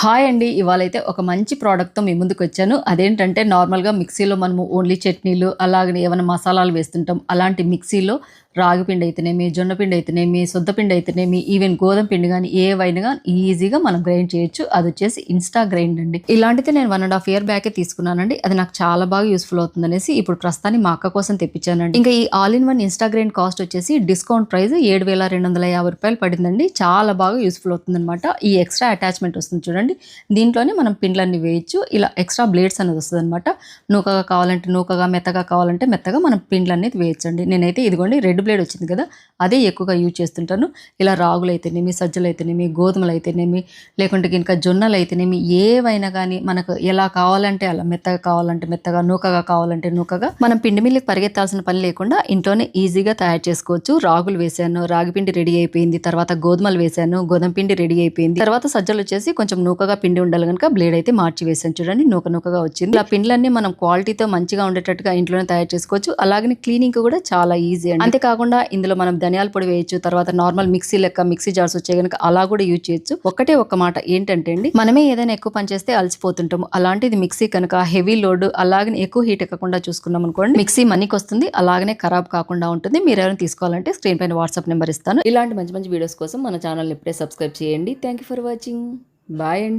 Hi అండి. ఇవాళ అయితే ఒక మంచి ప్రోడక్ట్తో మీ ముందుకు వచ్చాను అదేంటంటే నార్మల్గా మిక్సీలో మనము ఓన్లీ చట్నీలు అలాగనే ఏమైనా మసాలాలు వేస్తుంటాం. అలాంటి మిక్సీలో రాగి పిండి అయితేనేమి జొన్న పిండి అయితేనేమి శుద్ధ పిండి అయితేనేమి ఈవెన్ గోధుమ పిండి కానీ ఏవైనా కానీ ఈజీగా మనం గ్రైండ్ చేయొచ్చు. అది వచ్చేసి ఇన్స్టా గ్రైండ్ అండి. ఇలాంటిది నేను వన్ అండ్ హాఫ్ ఇయర్ బ్యాకే తీసుకున్నానండి. అది నాకు చాలా బాగా యూస్ఫుల్ అవుతుంది అనేసి ఇప్పుడు ప్రస్తుతానికి మా అక్క కోసం తెప్పించానండి. ఇంకా ఈ all in one insta grind cost వచ్చేసి డిస్కౌంట్ ప్రైస్ ఏడు వేల రెండు వందల యాభై రూపాయలు పడిందండి. చాలా బాగా యూస్ఫుల్ అవుతుంది అనమాట ఈ ఎక్స్ట్రా అటాచ్మెంట్ వస్తుంది చూడండి. దీంట్లోనే మనం పిండ్లన్నీ వేయచ్చు. ఇలా ఎక్స్ట్రా బ్లేడ్స్ అనేది వస్తుంది అనమాట నూకగా కావాలంటే నూకగా మెత్తగా కావాలంటే మెత్తగా మనం పిండ్లు అనేది వేయచ్చండి. నేనైతే ఇదిగోండి రెడ్ బ్లేడ్ వచ్చింది కదా అదే ఎక్కువగా యూజ్ చేస్తుంటాను. ఇలా రాగులు అయితేనేమి సజ్జలు అయితేనేమి గోధుమలు అయితేనేమి లేకుంటే ఇంకా జొన్నలు అయితేనేమి ఏవైనా కానీ మనకు ఎలా కావాలంటే అలా మెత్తగా కావాలంటే మెత్తగా నూకగా కావాలంటే నూకగా మనం పిండి మిల్లికి పరిగెత్తాల్సిన పని లేకుండా ఇంట్లోనే ఈజీగా తయారు చేసుకోవచ్చు. రాగులు వేసాను రాగి పిండి రెడీ అయిపోయింది తర్వాత గోధుమలు వేసాను గోధుమ పిండి రెడీ అయిపోయింది. తర్వాత సజ్జలు వచ్చేసి కొంచెం నూకగా పిండి ఉండాలి కనుక బ్లేడ్ అయితే మార్చి వేసాను. చూడండి నూక నూకగా వచ్చింది. ఇలా పిండ్లన్నీ మనం క్వాలిటీతో మంచిగా ఉండేటట్టుగా ఇంట్లోనే తయారు చేసుకోవచ్చు. అలాగే క్లీనింగ్ కూడా చాలా ఈజీ అండి. కాకుండా ఇందులో మనం ధనియాల పొడి వేయచ్చు తర్వాత నార్మల్ మిక్సీ లెక్క మిక్సీ జార్స్ వచ్చే కనుక అలా కూడా యూజ్ చేయొచ్చు. ఒకటే ఒక మాట ఏంటంటే అండి మనమే ఏదైనా ఎక్కువ పని చేస్తే అలసిపోతుంటాము. అలాంటిది మిక్సీ కనుక హెవీ లోడ్ అలాగే ఎక్కువ హీట్ ఎక్కకుండా చూసుకున్నాం అనుకోండి మిక్సీ మనీకి వస్తుంది అలాగనే ఖరాబ్ కాకుండా ఉంటుంది. మీరు ఎవరైనా తీసుకోవాలంటే స్క్రీన్ పైన వాట్సాప్ నెంబర్ ఇస్తాను. ఇలాంటి మంచి మంచి వీడియోస్ కోసం మన ఛానల్ ఇప్పుడే సబ్స్క్రైబ్ చేయండి. Thank you for watching. Bye అండి.